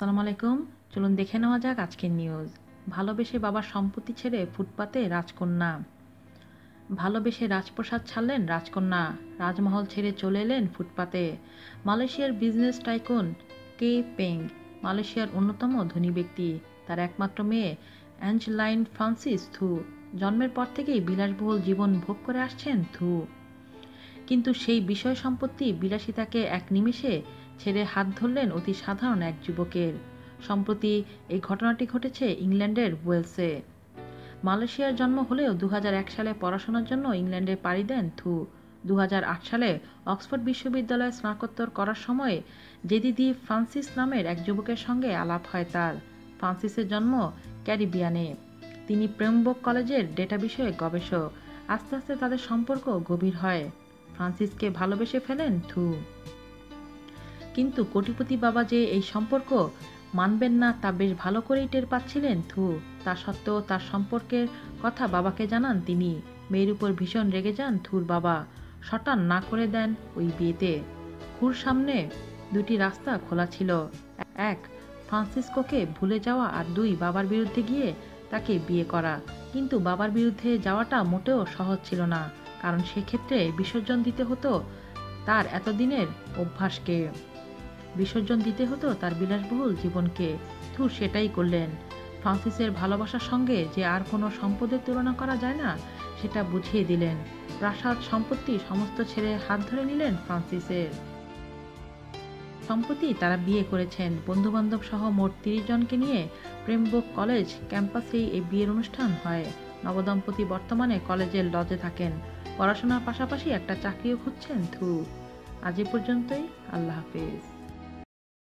আসসালামু আলাইকুম। চলুন দেখে নেওয়া যাক আজকের নিউজ ভালোবেসে বাবার সম্পত্তি ছেড়ে ফুটপাতে রাজকন্যা। ভালোবেসে রাজপ্রসাদ ছাড়লেন রাজকন্যা। রাজমহল ছেড়ে চলে এলেন ফুটপাতে। মালয়েশিয়ার বিজনেস টাইকুন কে পেং, মালয়েশিয়ার অন্যতম ধনী ব্যক্তি। তার একমাত্র মেয়ে অ্যাঞ্জলাইন ফ্রান্সিস থু জন্মের পর থেকেই বিলাসবহুল জীবন ভোগ করে আসছেন থু কিন্তু সেই বিষয় সম্পত্তি বিলাসিতাকে এক নিমেষে ছেড়ে হাত ধরলেন অতি সাধারণ এক যুবকের। সম্প্রতি এই ঘটনাটি ঘটেছে ইংল্যান্ডের ওয়েলসে। মালয়েশিয়ার জন্ম হলেও দু হাজার এক সালে পড়াশোনার জন্য ইংল্যান্ডে পাড়ি দেন থু। দু হাজার আট সালে অক্সফোর্ড বিশ্ববিদ্যালয়ে স্নাতকোত্তর করার সময় জেদিদি ফ্রান্সিস নামের এক যুবকের সঙ্গে আলাপ হয় তার। ফ্রান্সিসের জন্ম ক্যারিবিয়ানে। তিনি প্রেমবোক কলেজের ডেটা বিষয়ে গবেষক। আস্তে আস্তে তাদের সম্পর্ক গভীর হয়। ফ্রান্সিসকে ভালোবেসে ফেলেন? থু কিন্তু কোটিপতি বাবা যে এই সম্পর্ক মানবেন না তা বেশ ভালো করেই টের পাচ্ছিলেন থু তা সত্ত্বেও তার সম্পর্কের কথা বাবাকে জানান তিনি। মেয়ের উপর ভীষণ রেগে যান থুর বাবা। শটান না করে দেন ওই বিয়েতে। খুর সামনে দুটি রাস্তা খোলা ছিল। এক, ফ্রান্সিসকোকে ভুলে যাওয়া আর দুই, বাবার বিরুদ্ধে গিয়ে তাকে বিয়ে করা। কিন্তু বাবার বিরুদ্ধে যাওয়াটা মোটেও সহজ ছিল না, কারণ সেক্ষেত্রে বিসর্জন দিতে হতো তার এতদিনের অভ্যাসকে। বিসর্জন দিতে হতো তার বিলাসবহুল জীবনকে। থুর সেটাই করলেন। ফ্রান্সিসের ভালোবাসার সঙ্গে যে আর কোনো সম্পদের তুলনা করা যায় না, সেটা বুঝিয়ে দিলেন। প্রাসাদ সম্পত্তি সমস্ত ছেড়ে হাত ধরে নিলেন ফ্রান্সিসের। সম্প্রতি তারা বিয়ে করেছেন। বন্ধুবান্ধব সহ মোট তিরিশ জনকে নিয়ে প্রেমবোক কলেজ ক্যাম্পাসেই এই বিয়ের অনুষ্ঠান হয়। নবদম্পতি বর্তমানে কলেজের লজে থাকেন। পড়াশোনার পাশাপাশি একটা চাকরিও খুঁজছেন থ্রু। আজ এ পর্যন্তই। আল্লাহ হাফেজ।